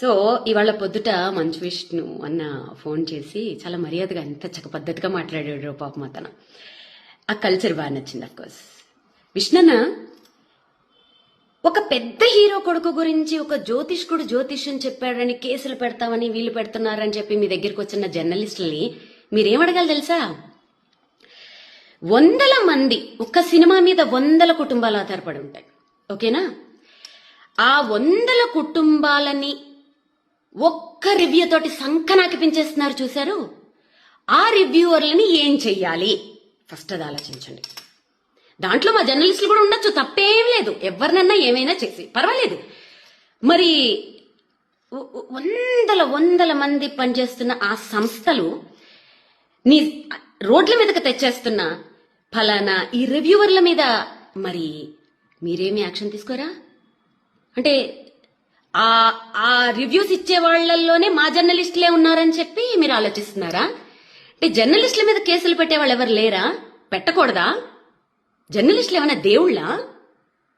So ఇవాళ పొద్దుట మంచు విష్ణు అన్న ఫోన్ చేసి చాలా మర్యాదగా ఎంత చక్క పద్ధతిగా మాట్లాడాడు పాపం అతను. ఆ కల్చర్ బాగా నచ్చింది అఫ్కోర్స్ విష్ణన్న ఒక పెద్ద హీరో కొడుకు గురించి ఒక జ్యోతిష్కుడు జ్యోతిష్యం చెప్పాడని కేసులు పెడతామని వీళ్ళు పెడుతున్నారని చెప్పి మీ దగ్గరికి వచ్చిన జర్నలిస్టులని మీరేమడగాలి తెలుసా? వందల మంది ఒక సినిమా మీద వందల కుటుంబాలు ఆధారపడి ఉంటాయి. ఓకేనా? ఆ వందల కుటుంబాలని ఒక్క రివ్యూ తోటి సంకనాకి పెంచేస్తున్నారు చూశారు? ఆ రివ్యూవర్లని ఏం చెయ్యాలి? ఫస్ట్ అది ఆలోచించండి. దాంట్లో మా జర్నలిస్టులు కూడా ఉండొచ్చు తప్పేం లేదు. ఎవరినన్నా ఏమైనా చేసి పర్వాలేదు. మరి వందల వందల మంది పనిచేస్తున్న ఆ సంస్థలు నీ రోడ్ల మీదకి తెచ్చేస్తున్న ఫలానా ఈ రివ్యూవర్ల మీద మరి మీరేమి యాక్షన్ తీసుకోరా? అంటే ఆ ఆ రివ్యూస్ ఇచ్చే వాళ్ళల్లోనే మా జర్నలిస్టులే ఉన్నారని చెప్పి మీరు ఆలోచిస్తున్నారా? అంటే జర్నలిస్టుల మీద కేసులు పెట్టే వాళ్ళు ఎవరు లేరా? పెట్టకూడదా? జర్నలిస్టులు ఏమైనా దేవుళ్ళా?